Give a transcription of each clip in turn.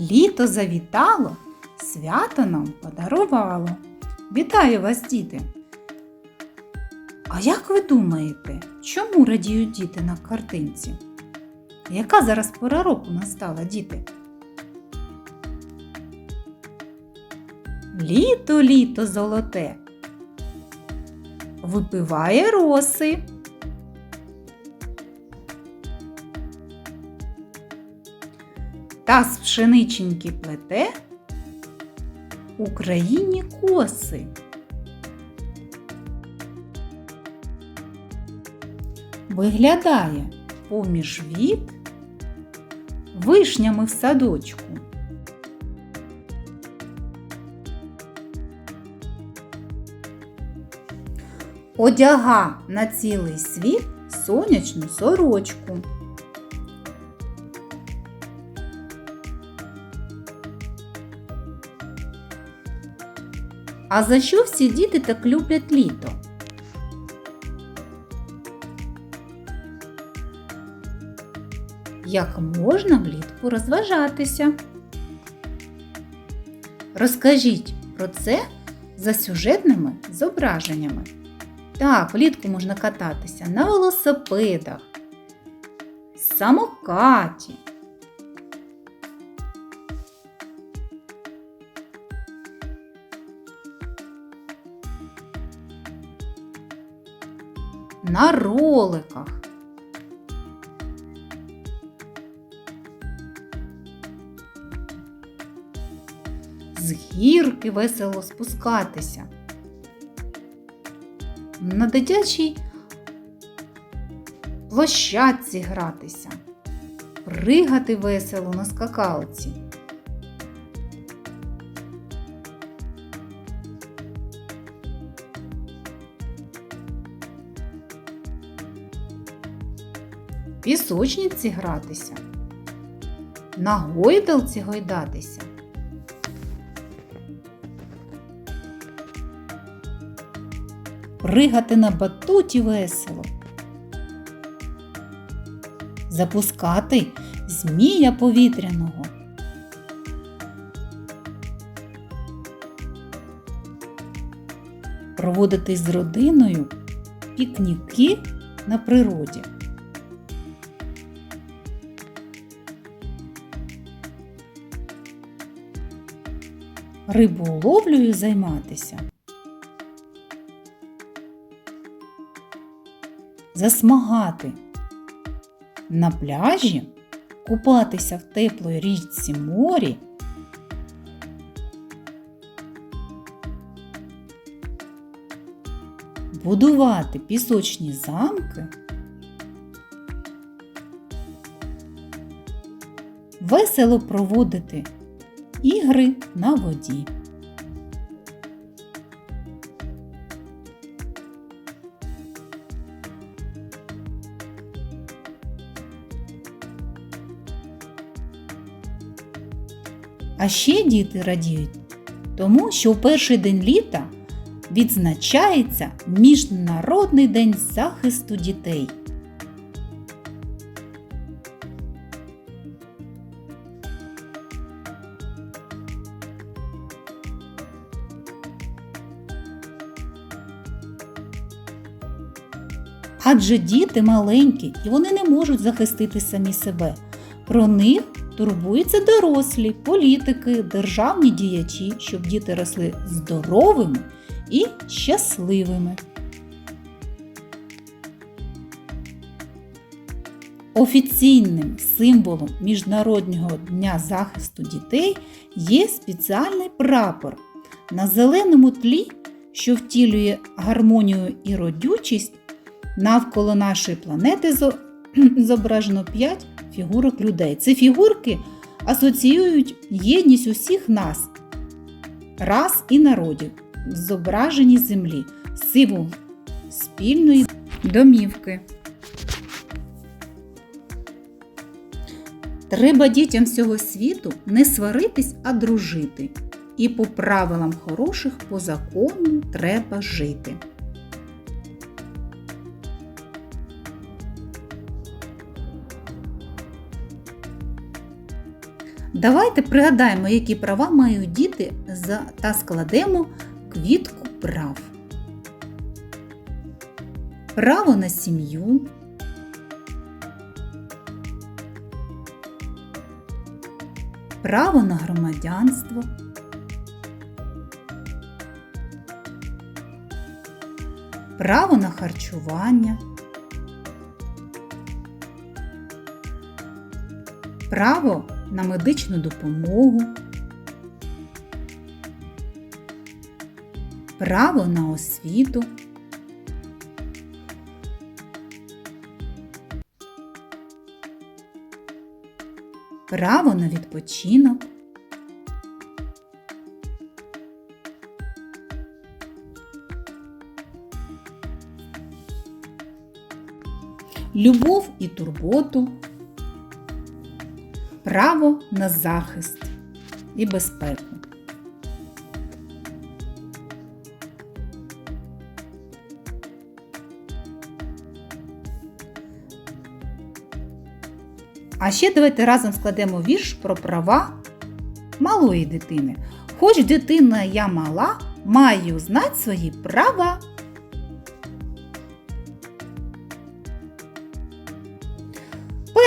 Літо завітало, свято нам подарувало. Вітаю вас, діти! А як ви думаєте, чому радіють діти на картинці? Яка зараз пора року настала, діти? Літо, літо золоте. Випиває роси. Та з пшениченьки плете Україні коси. Виглядає поміж віт вишнями в садочку. Одяга на цілий світ сонячну сорочку. А за що всі діти так люблять літо? Як можна влітку розважатися? Розкажіть про це за сюжетними зображеннями. Так, влітку можна кататися на велосипедах, самокаті, на роликах. З гірки весело спускатися. На дитячій площадці гратися, пригати весело на скакалці. Пісочниці гратися, на гойдалці гойдатися. Пригати на батуті весело. Запускати змія повітряного. Проводити з родиною пікніки на природі. Риболовлею займатися. Засмагати на пляжі, купатися в теплої річці морі. Будувати пісочні замки, весело проводити ігри на воді. А ще діти радіють, тому що у перший день літа відзначається Міжнародний день захисту дітей. Адже діти маленькі і вони не можуть захистити самі себе. Про них турбуються дорослі, політики, державні діячі, щоб діти росли здоровими і щасливими. Офіційним символом Міжнародного дня захисту дітей є спеціальний прапор на зеленому тлі, що втілює гармонію і родючість. Навколо нашої планети зображено 5 фігурок людей. Ці фігурки асоціюють єдність усіх нас, рас і народів, зображені землі, символ спільної домівки. Треба дітям всього світу не сваритись, а дружити. І по правилам хороших по закону треба жити. Давайте пригадаємо, які права мають діти та складемо квітку прав. Право на сім'ю. Право на громадянство. Право на харчування. Право на медичну допомогу. Право на освіту. Право на відпочинок. Любов і турботу. Право на захист і безпеку. А ще давайте разом складемо вірш про права малої дитини. Хоч дитина я мала, маю знати свої права.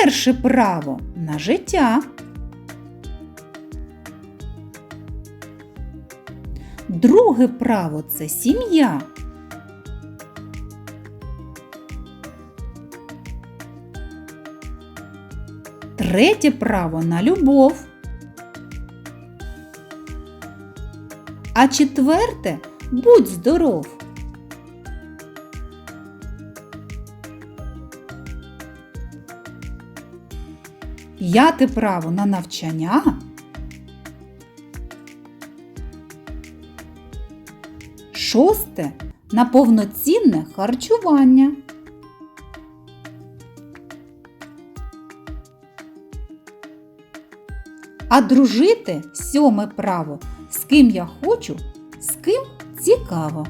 Перше право на життя. Друге право це сім'я. Третє право на любов. А четверте будь здоров. П'яте право на навчання. Шосте на повноцінне харчування. А дружити сьоме право, з ким я хочу, з ким цікаво.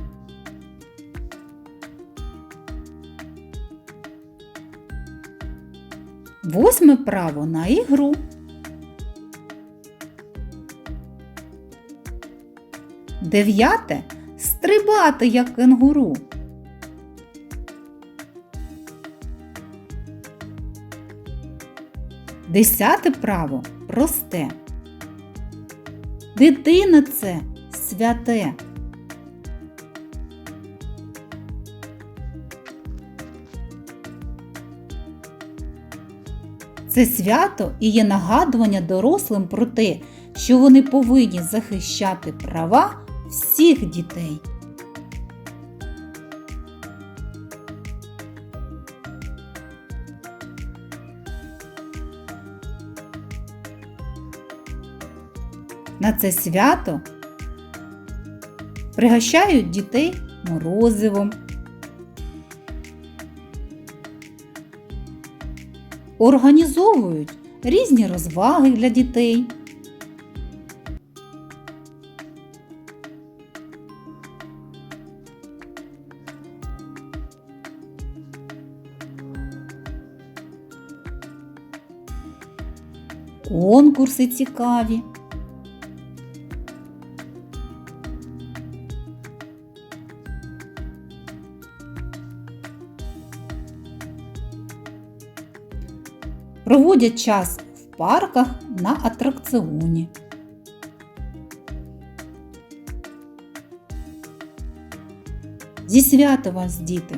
Восьме право на ігру. Дев'яте стрибати як кенгуру. Десяте право просте. Дитина це святе. Це свято і є нагадування дорослим про те, що вони повинні захищати права всіх дітей. На це свято пригощають дітей морозивом, організовують різні розваги для дітей. Конкурси цікаві. Проводять час в парках на атракціоні. Зі свято вас, діти!